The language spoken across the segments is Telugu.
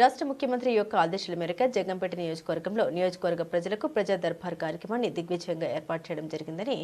రాష్ట్ర ముఖ్యమంత్రి యొక్క ఆదేశాల మేరకు జగంపేట నియోజకవర్గంలో నియోజకవర్గ ప్రజలకు ప్రజా దర్బార్ కార్యక్రమాన్ని దిగ్విజయంగా ఏర్పాటు చేయడం జరిగిందని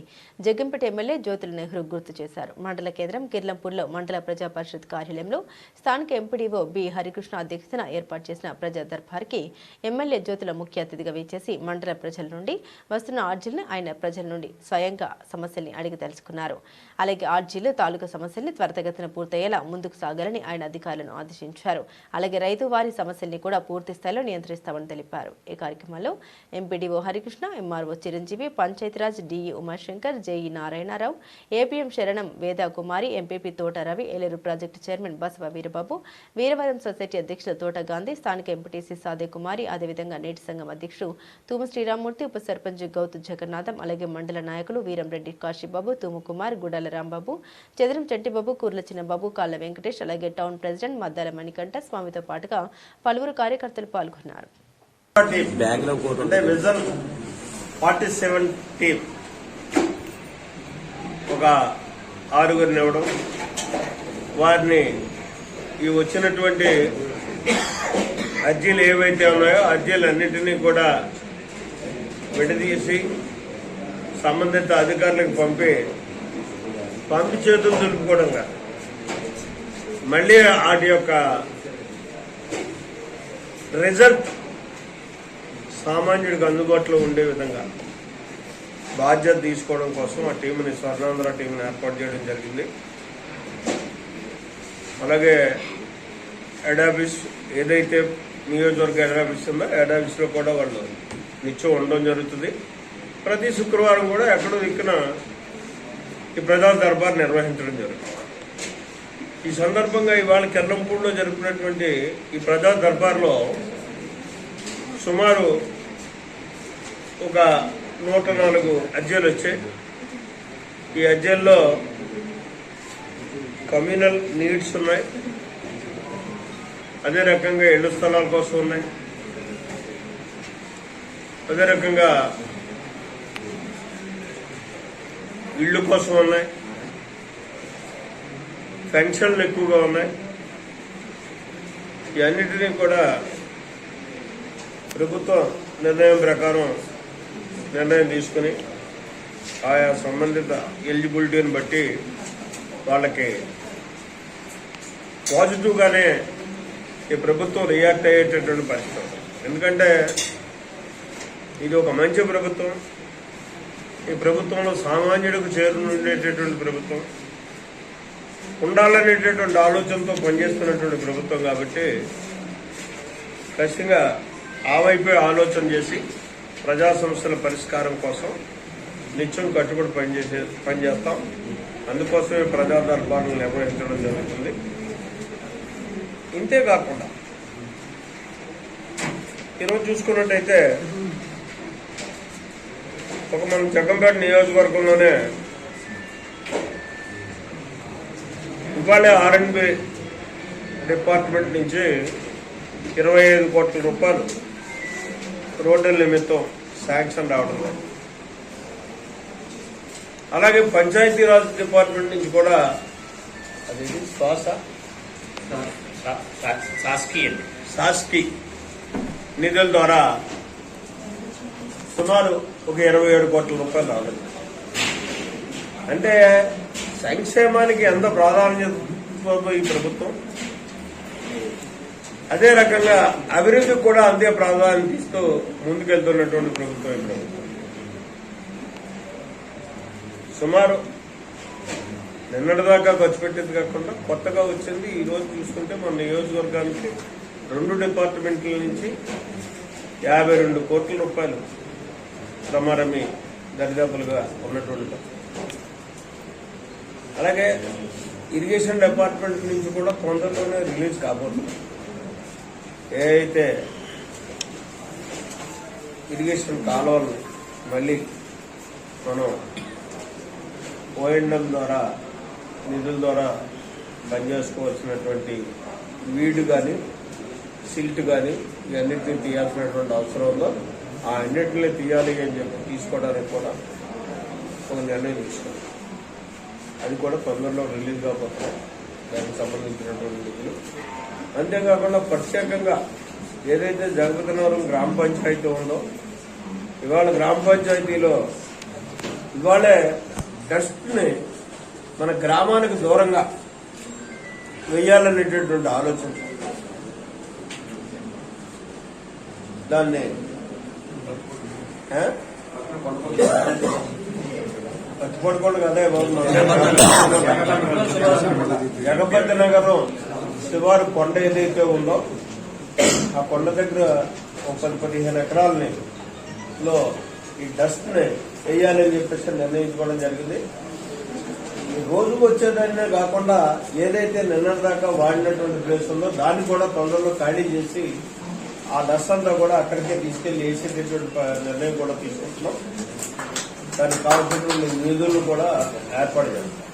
జగంపేట ఎమ్మెల్యే జ్యోతుల నెహ్రూ గుర్తు చేశారు. మండల కేంద్రం కిర్లంపూర్లో మండల ప్రజా పరిషత్ కార్యాలయంలో స్థానిక ఎంపీడీఓ బి. హరికృష్ణ అధ్యక్షతన ఏర్పాటు చేసిన ప్రజా దర్బార్కి ఎమ్మెల్యే జ్యోతుల ముఖ్య అతిథిగా వేచేసి మండల ప్రజల నుండి వస్తున్న ఆర్జీలను ఆయన ప్రజల నుండి స్వయంగా సమస్యల్ని అడిగి తెలుసుకున్నారు. అలాగే ఆర్జీలు తాలూకా సమస్యల్ని త్వరితగతిన పూర్తయ్యేలా ముందుకు సాగాలని ఆయన అధికారులను ఆదేశించారు. అలాగే రైతు వారి సమస్యల్ని కూడా పూర్తి స్థాయిలో నియంత్రిస్తామని తెలిపారు. ఈ కార్యక్రమంలో MPDO Harikrishna MRO Chiranjeevi Panchayati Raj DE Umashankar JE Narayanarao APM Saranam Veda Kumari MPP Thota Ravi Eleru project chairman Basava Veerababu Veeravaram society అధ్యక్షులు తోట గాంధీ స్థానిక ఎంపీటీసీ సాదే కుమారి అదేవిధంగా నేటి సంఘం అధ్యక్షుడు తూము శ్రీరామూర్తి ఉప సర్పంచ్ గౌతు జగన్నాథం అలాగే మండల నాయకులు వీరంరెడ్డి కాశీబాబు తూము కుమార్ గుడాల రాంబాబు చదరం చెట్టిబాబు కూర్ల చిన్నబాబు కాళ్ళ వెంకటేష్ అలాగే టౌన్ ప్రెసిడెంట్ మద్దాల మణికంఠ స్వామితో పాటుగా పలువురు కార్యకర్తలు పాల్గొన్నారు. ఫార్టీ సెవెన్ ఒక ఆరుగురిని ఇవ్వడం. వారిని ఈ వచ్చినటువంటి అర్జీలు ఏవైతే ఉన్నాయో అర్జీలన్నింటినీ కూడా విడదీసి సంబంధిత అధికారులకు పంపి పంపి చేతులు దులుపుకోవడం కాదు మళ్ళీ వాటి యొక్క రిజల్ట్ సామాన్యుడికి అందుబాటులో ఉండే విధంగా బాధ్యత తీసుకోవడం కోసం ఆ టీంని స్వర్ణాంధ్ర టీంని ఏర్పాటు చేయడం జరిగింది. అలాగే హెడ్ ఆఫీస్ ఏదైతే నియోజకవర్గ హెడ్ ఆఫీస్ ఉందో హెడ్ ఆఫీస్లో కూడా వాళ్ళు నిత్యం ఉండడం జరుగుతుంది. ప్రతి శుక్రవారం కూడా ఎక్కడో దిక్కున ఈ ప్రజా దర్బార్ నిర్వహించడం జరుగుతుంది. ఈ సందర్భంగా ఇవాళ కెర్లంపూడిలో జరుపుకున్నటువంటి ఈ ప్రజా దర్బార్లో సుమారు ఒక నూట నాలుగు అర్జీలు వచ్చాయి. ఈ అర్జీల్లో కమ్యూనల్ నీడ్స్ ఉన్నాయి. అదే రకంగా ఇళ్ళ స్థలాల కోసం ఉన్నాయి. అదే రకంగా ఇళ్ళు కోసం ఉన్నాయి. పెన్షన్లు ఎక్కువగా ఉన్నాయి. ఇవన్నిటినీ కూడా ప్రభుత్వం నిర్ణయం ప్రకారం నిర్ణయం తీసుకుని ఆయా సంబంధిత ఎలిజిబిలిటీని బట్టి వాళ్ళకి పాజిటివ్గానే ఈ ప్రభుత్వం రియాక్ట్ అయ్యేటటువంటి పరిస్థితి ఎందుకంటే ఇది ఒక మంచి ప్రభుత్వం. ఈ ప్రభుత్వంలో సామాన్యుడికి చేరునుండేటటువంటి ప్రభుత్వం. ఉండాలనేటటువంటి ఆలోచనతో పనిచేస్తున్నటువంటి ప్రభుత్వం కాబట్టి ఖచ్చితంగా ఆ వైపే ఆలోచన చేసి ప్రజా సమస్యల పరిష్కారం కోసం నిత్యం కట్టుబడి పనిచేసే పనిచేస్తాం. అందుకోసమే ప్రజా దర్బార్లు నిర్వహించడం జరుగుతుంది. ఇంతే కాకుండా ఈరోజు చూసుకున్నట్టయితే ఒక మనం జగంపేట నియోజకవర్గంలోనే ఇవాళ ఆర్ఎండ్బి డిపార్ట్మెంట్ నుంచి ఇరవై ఐదు కోట్ల రూపాయలు రోడ్ల నిమిత్తం శాంక్షన్ రావడం లేదు అలాగే పంచాయతీరాజ్ డిపార్ట్మెంట్ నుంచి కూడా అది శ్వాస? సాస్కి అండి. సాస్కి నిధుల ద్వారా సుమారు ఒక ఇరవై ఏడు కోట్ల రూపాయలు రాలేదు అంటే సంక్షేమానికి ఎంత ప్రాధాన్యత ఈ ప్రభుత్వం. అదే రకంగా అభివృద్ధికి కూడా అంతే ప్రాధాన్యత ఇస్తూ ముందుకెళ్తున్నటువంటి ప్రభుత్వం ఈ ప్రభుత్వం. సుమారు నిన్నటిదాకా ఖర్చు పెట్టేది కాకుండా కొత్తగా వచ్చింది. ఈ రోజు చూసుకుంటే మన నియోజకవర్గానికి రెండు డిపార్ట్మెంట్ల నుంచి యాభై రెండు కోట్ల రూపాయలు రమారమి దరిదాపులుగా ఉన్నటువంటి అలాగే ఇరిగేషన్ డిపార్ట్మెంట్ నుంచి కూడా కొంతలోనే రిలీజ్ కాబోతుంది. ఏ అయితే ఇరిగేషన్ కాలువలు మళ్ళీ మనం ఓఎండం ద్వారా నిధుల ద్వారా పనిచేసుకోవాల్సినటువంటి వీడు కానీ సిల్ట్ కానీ ఇవన్నిటిని తీయాల్సినటువంటి అవసరం ఉందో ఆ అన్నింటినీ తీయాలి అని చెప్పి తీసుకోవడానికి కూడా ఒక నిర్ణయం తీసుకున్నాం. అది కూడా తొందరలో రిలీజ్ కాబోతుంది దానికి సంబంధించినటువంటి నిధులు అంతేకాకుండా ప్రత్యేకంగా ఏదైతే జగపతినగరం గ్రామ పంచాయతీ ఉందో ఇవాళ గ్రామ పంచాయతీలో ఇవాళే డస్ట్ని మన గ్రామానికి దూరంగా వెయ్యాలనేటటువంటి ఆలోచన. దాన్ని ఆ? పచ్చిపడుకోండి కదా జగపతి నగరం శివారు కొండ ఏదైతే ఉందో ఆ కొండ దగ్గర ఒక పది పదిహేను ఎకరాలని లో ఈ డస్ట్ని వేయాలని చెప్పేసి నిర్ణయించుకోవడం జరిగింది ఈ రోజు వచ్చేదాన్నే కాకుండా ఏదైతే దాకా వాడినటువంటి ప్లేస్ ఉందో దాన్ని కూడా తొందరలో ఖాళీ చేసి ఆ డస్ట్ అంతా కూడా అక్కడికే తీసుకెళ్ళి వేసేటటువంటి నిర్ణయం కూడా తీసుకుంటున్నాం దానికి కావాల్సినటువంటి నిధులను కూడా ఏర్పాటు చేస్తాం.